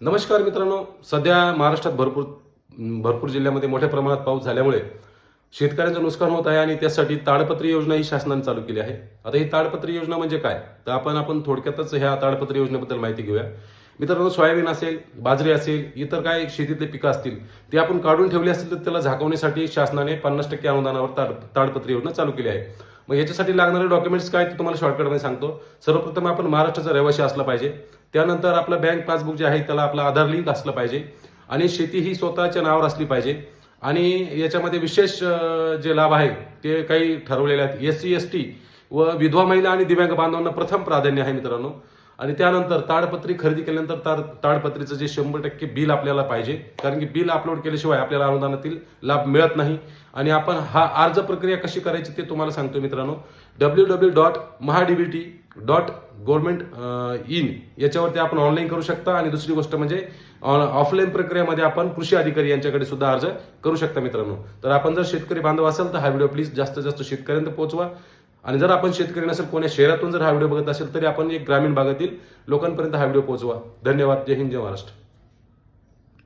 नमस्कार मित्रांनो. सध्या महाराष्ट्रात भरपूर भरपूर जिल्ह्यामध्ये मोठ्या प्रमाणात पाऊस झाल्यामुळे शेतकऱ्यांचं नुकसान होत आहे आणि त्यासाठी ताडपत्री योजना ही शासनाने चालू केली आहे. आता ही ताडपत्री योजना म्हणजे काय? तर आपण आपण थोडक्यातच ह्या ताडपत्री योजनेबद्दल माहिती घेऊया. मित्रांनो सोयाबीन असेल बाजरी असेल इतर काय शेतीतले पिकं असतील ते आपण काढून ठेवले असतील तर त्याला झाकवण्यासाठी शासनाने पन्नास टक्के अनुदानावर ताड ताडपत्री योजना चालू केली आहे. मग याच्यासाठी लागणारे डॉक्युमेंट्स काय ते तुम्हाला शॉर्टकटमध्ये सांगतो. सर्वप्रथम आपण महाराष्ट्राचा रहिवासी असला पाहिजे. त्यानंतर आपलं बँक पासबुक जे आहे त्याला आपलं आधार लिंक असलं पाहिजे. आणि शेती ही स्वतःच्या नावावर असली पाहिजे. आणि याच्यामध्ये विशेष जे लाभ आहे ते काही ठरवलेले आहेत. एस सी एस टी व विधवा महिला आणि दिव्यांग बांधवांना प्रथम प्राधान्य आहे मित्रांनो. आणि त्यानंतर ताडपत्री खरेदी केल्यानंतर ताड ताडपत्रीचं जे शंभर टक्के बिल आपल्याला पाहिजे कारण की बिल अपलोड केल्याशिवाय आपल्याला अनुदानातील लाभ मिळत नाही. आणि आपण हा अर्ज प्रक्रिया कशी करायची ते तुम्हाला सांगतो मित्रांनो. W W dot MahaDBT dot government in याच्यावरती आपण ऑनलाईन करू शकता. आणि दुसरी गोष्ट म्हणजे ऑफलाईन प्रक्रियेमध्ये आपण कृषी अधिकारी यांच्याकडे सुद्धा अर्ज करू शकता मित्रांनो. तर आपण जर शेतकरी बांधव असेल तर हा व्हिडिओ प्लीज जास्तीत जास्त शेतकऱ्यांना पोहोचवा. आणि जर आपण शेतकरी नसेल कोण्या शहरातून जर हा व्हिडिओ बघत असेल तरी आपण एक ग्रामीण भागातील लोकांपर्यंत हा व्हिडिओ पोहोचवा. धन्यवाद. जय हिंद जय महाराष्ट्र.